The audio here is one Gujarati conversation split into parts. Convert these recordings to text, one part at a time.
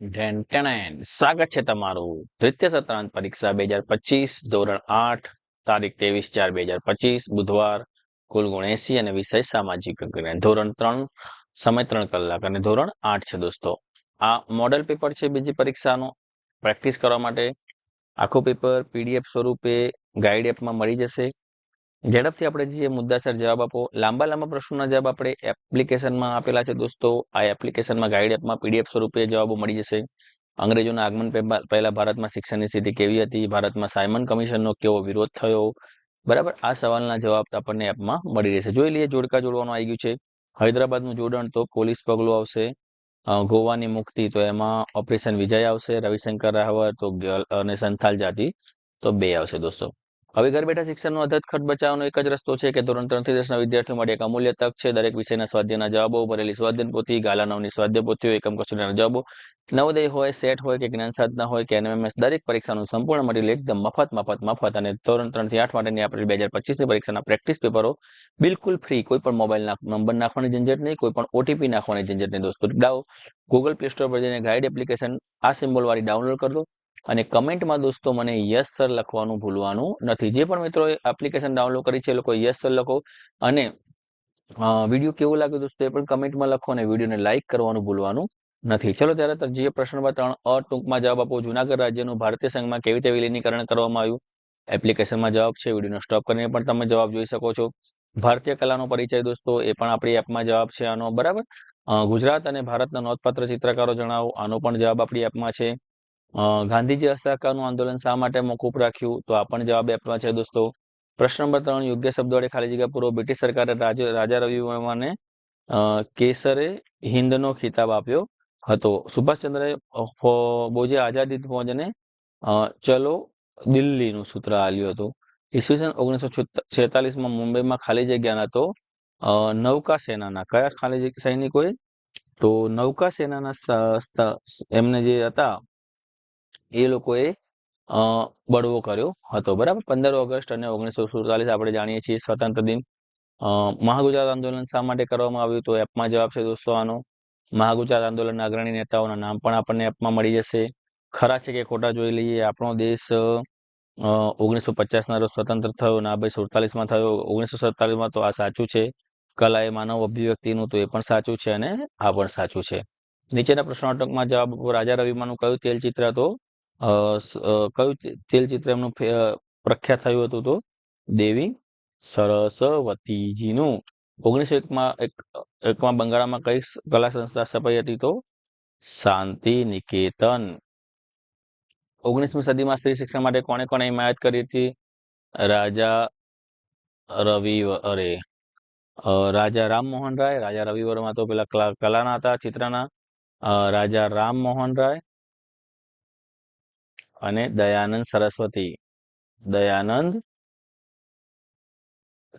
ઢેન સ્વાગત છે તમારું દ્વિતીય સત્રાંત પરીક્ષા બે હજાર પચીસ, ધોરણ આઠ, તારીખ ત્રેવીસ ચાર બે હજાર પચીસ, બુધવાર, કુલ ગુણ એસી અને વિષય સામાજિક વિજ્ઞાન ધોરણ ત્રણ, સમય ત્રણ કલાક અને ધોરણ આઠ છે દોસ્તો. આ મોડેલ પેપર છે બીજી પરીક્ષાનું. પ્રેક્ટિસ કરવા માટે આખું પેપર પીડીએફ સ્વરૂપે ગાઈડ એપમાં મળી જશે. ઝડપથી આપણે જે મુદ્દાસર જવાબ આપો, લાંબા લાંબા પ્રશ્નોના જવાબ આપણે એપ્લિકેશનમાં આપેલા છે દોસ્તો. આ એપ્લિકેશનમાં ગાઈડ એપમાં પીડીએફ સ્વરૂપે જવાબો મળી જશે. અંગ્રેજોના આગમન પહેલા ભારતમાં શિક્ષણની સ્થિતિ કેવી હતી? ભારતમાં સાયમન કમિશનનો કેવો વિરોધ થયો? બરાબર? આ સવાલના જવાબ આપણને એપમાં મળી રહેશે. જોઈ લઈએ, જોડકા જોડવાનું આવી ગયું છે. હૈદરાબાદનું જોડાણ તો પોલીસ પગલું આવશે. ગોવાની મુક્તિ તો એમાં ઓપરેશન વિજય આવશે. રવિશંકર રાહવર તો અને સંથાલ જાતિ તો બે આવશે દોસ્તો. હવે ઘર બેઠા શિક્ષણનો અધત ખર્ચ બચાવવાનો એક જ રસ્તો છે કે ધોરણ ત્રણથી દસના વિદ્યાર્થીઓ માટે એક અમૂલ્ય તક છે. દરેક વિષયના સ્વાધ્યાયના જવાબો, ભરેલી સ્વાધ્યાય પોથી, ગાલા નવની સ્વાધ્યાય પોથીઓ એકમ કસોટીના જવાબો, નવોદય હોય, સેટ હોય કે જ્ઞાન સાધના હોય કે એનએમએસ, દરેક પરીક્ષાનું સંપૂર્ણ મટીરિયલ એકદમ મફત મફત મફત અને ધોરણ ત્રણથી આઠ માટેની આપણે બે હજાર પચીસની પરીક્ષાના પ્રેક્ટિસ પેપરો બિલકુલ ફ્રી. કોઈ પણ મોબાઈલ નંબર નાખવાની ઝંઝટ નહીં, કોઈ પણ ઓટીપી નાખવાની ઝંઝટ નહીં દોસ્તો. ડાઉ ગૂગલ પ્લે સ્ટોર પર જઈને ગાઈડ એપ્લિકેશન આ સિમ્બોલ વાળી ડાઉનલોડ કરી અને કમેન્ટમાં દોસ્તો મને યસ સર લખવાનું ભૂલવાનું નથી. જે પણ મિત્રો એપ્લિકેશન ડાઉનલોડ કરી છે એ લોકો યસ સર લખો. અને વીડિયો કેવો લાગ્યો દોસ્તો એ પણ કમેન્ટમાં લખો અને વિડીયોને લાઇક કરવાનું ભૂલવાનું નથી. ચલો ત્યારે જે પ્રશ્ન નંબર ત્રણ અ ટૂંકમાં જવાબ આપો. જુનાગઢ રાજ્યનું ભારતીય સંઘમાં કેવી રીતે વિલીનીકરણ કરવામાં આવ્યું? એપ્લિકેશનમાં જવાબ છે, વિડીયોનો સ્ટોપ કરીને પણ તમે જવાબ જોઈ શકો છો. ભારતીય કલાનો પરિચય દોસ્તો એ પણ આપણી એપમાં જવાબ છે આનો. બરાબર? ગુજરાત અને ભારતના નોંધપાત્ર ચિત્રકારો જણાવો. આનો પણ જવાબ આપણી એપમાં છે. ગાંધીજી અસહકારનું આંદોલન શા માટે મોકૂફ રાખ્યું? તો આ પણ જવાબ આપવા છે દોસ્તો. પ્રશ્ન નંબર ત્રણ, યોગ્ય શબ્દ વડે ખાલી જગ્યા પૂરો. બ્રિટિશ સરકારે રાજા રવિ વર્માને કેસરે હિન્દનો ખિતાબ આપ્યો હતો. સુભાષચંદ્ર બોજે આઝાદી ફોજને ચલો દિલ્હીનું સૂત્ર આલ્યું હતું. ઈસવીસન ઓગણીસો છેતાલીસમાં મુંબઈમાં ખાલી જગ્યા હતો નૌકા સેનાના. કયા ખાલી સૈનિકોએ? તો નૌકા સેનાના એમને જે હતા એ લોકોએ બળવો કર્યો હતો. બરાબર? પંદર ઓગસ્ટ અને ઓગણીસો સુડતાલીસ આપણે જાણીએ છીએ સ્વતંત્ર દિન. મહાગુજરાત આંદોલન શા માટે કરવામાં આવ્યું તો એપમાં જવાબ છે દોસ્તો આનો. મહાગુજરાત આંદોલનના અગ્રણી નેતાઓના નામ પણ આપણને એપમાં મળી જશે. ખરા છે કે ખોટા જોઈ લઈએ, આપણો દેશ ઓગણીસો પચાસના રોજ સ્વતંત્ર થયો ના ભાઈ સુડતાલીસમાં થયો. ઓગણીસો સડતાલીસમાં તો આ સાચું છે. કલા એ માનવ અભિવ્યક્તિનું તો એ પણ સાચું છે અને આ પણ સાચું છે. નીચેના પ્રશ્નોત્તકમાં જવાબ રાજા રવિમાનું કયું તેલ ચિત્ર તો કયું તેલચિત્ર એમનું પ્રખ્યાત થયું હતું તો? દેવી સરસ્વતીજીનું. ઓગણીસો એકમાં, એક, એકમાં બંગાળામાં કઈ કલા સંસ્થા સ્થપાઈ હતી તો? શાંતિ નિકેતન ઓગણીસમી સદીમાં સ્ત્રી શિક્ષણ માટે કોણે કોણે હિમાયત કરી હતી? રાજા રવિ અરે રાજા રામમોહન રાય, રાજા રવિ વર્મા તો પેલા કલાના હતા, ચિત્રના. રાજા રામમોહન રાય અને દયાનંદ સરસ્વતી. દયાનંદ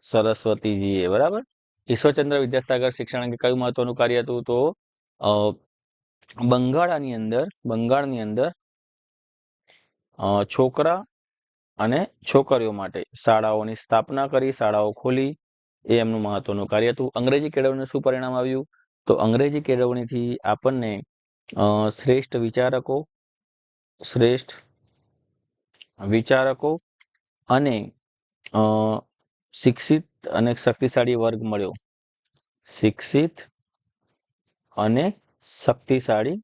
સરસ્વતીજીએ, બરાબર? ઈશ્વરચંદ્ર વિદ્યાસાગર શિક્ષણ અંગે કયું મહત્વનું કાર્ય હતું? તો બંગાળાની અંદર, બંગાળની અંદર છોકરા અને છોકરીઓ માટે શાળાઓની સ્થાપના કરી, શાળાઓ ખોલી. એ એમનું મહત્વનું કાર્ય હતું. અંગ્રેજી કેળવણીનું શું પરિણામ આવ્યું? તો અંગ્રેજી કેળવણીથી આપણને શ્રેષ્ઠ વિચારકો, શ્રેષ્ઠ વિચારકો અને શિક્ષિત અને શક્તિશાળી વર્ગ મળ્યો. શિક્ષિત અને શક્તિશાળી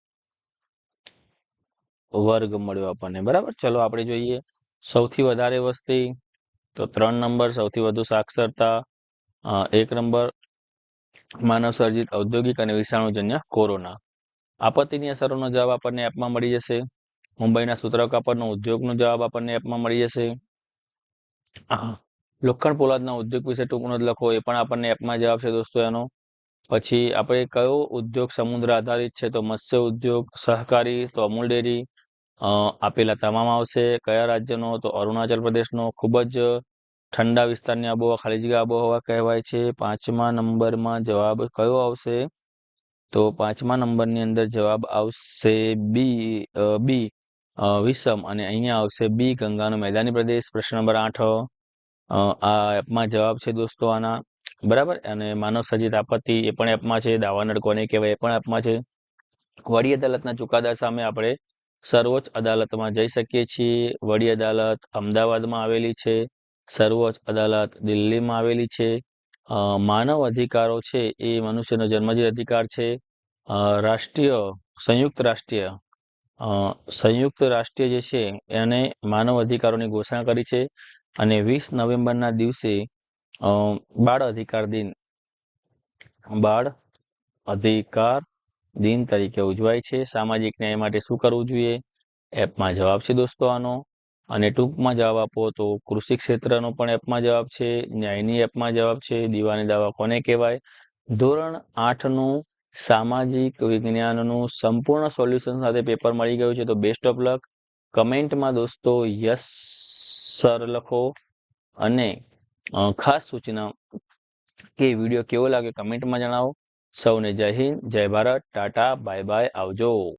વર્ગ મળ્યો આપણને. બરાબર? ચલો આપણે જોઈએ સૌથી વધારે વસ્તી. તો ત્રણ નંબર, સૌથી વધુ સાક્ષરતા એક નંબર માનવ સર્જિત ઔદ્યોગિક અને વિષાણુજન્ય કોરોના. આપત્તિની અસરોનો જવાબ આપણને એપમાં મળી જશે. મુંબઈના સૂત્ર કાપડનો ઉદ્યોગનો જવાબ આપણને એપમાં મળી જશે. લોખંડ પોલાદના ઉદ્યોગ વિશે ટૂંકનો જ લખો એ પણ આપણને એપમાં જવાબ છે દોસ્તો એનો. પછી આપણે કયો ઉદ્યોગ સમુદ્ર આધારિત છે? તો મત્સ્ય ઉદ્યોગ સહકારી તો અમૂલ ડેરી આપેલા તમામ આવશે. કયા રાજ્યનો? તો અરુણાચલ પ્રદેશનો. ખૂબ જ ઠંડા વિસ્તારની આબોહવા ખાલી જગ્યા આબોહવા કહેવાય છે. પાંચમા નંબરમાં જવાબ કયો આવશે? તો પાંચમા નંબરની અંદર જવાબ આવશે બી બી. વિષમ અને અહીંયા આવશે બી, ગંગાનો મેદાની પ્રદેશ, પ્રશ્ન નંબર આઠ. આ એપમાં જવાબ છે દોસ્તો આના. બરાબર? અને માનવ સર્જિત આપત્તિ એ પણ એપમાં છે. દાવાનળ કોને કહેવાય એ પણ એપમાં છે. વડી અદાલતના ચુકાદા સામે આપણે સર્વોચ્ચ અદાલતમાં જઈ શકીએ છીએ. વડી અદાલત અમદાવાદમાં આવેલી છે. સર્વોચ્ચ અદાલત દિલ્હીમાં આવેલી છે. માનવ અધિકારો છે એ મનુષ્યનો જન્મજી અધિકાર છે. રાષ્ટ્રીય, સંયુક્ત રાષ્ટ્રીય સંયુક્ત રાષ્ટ્રીય જે છે, એને માનવ અધિકારોની ઘોષણા કરી છે અને વીસ નવેમ્બરના દિવસે બાળ અધિકાર દિન, બાળ અધિકાર દિન તરીકે ઉજવાય છે. સામાજિક ન્યાય માટે શું કરવું જોઈએ? એપમાં જવાબ છે દોસ્તો આનો. અને ટૂંકમાં જવાબ આપો તો કૃષિ ક્ષેત્રનો પણ એપમાં જવાબ છે, ન્યાયની એપમાં જવાબ છે, દીવાની દાવા કોને કહેવાય? ધોરણ આઠનું સામાજિક વિજ્ઞાનનું સંપૂર્ણ સોલ્યુશન સાથે પેપર મળી ગયું છે. તો બેસ્ટ ઓફ લક કમેન્ટમાં દોસ્તો યસ સર લખો. અને ખાસ સૂચના કે વીડિયો કેવો લાગે કમેન્ટમાં જણાવો. સૌને જય હિન્દ, જય ભારત, ટાટા બાય બાય આવજો.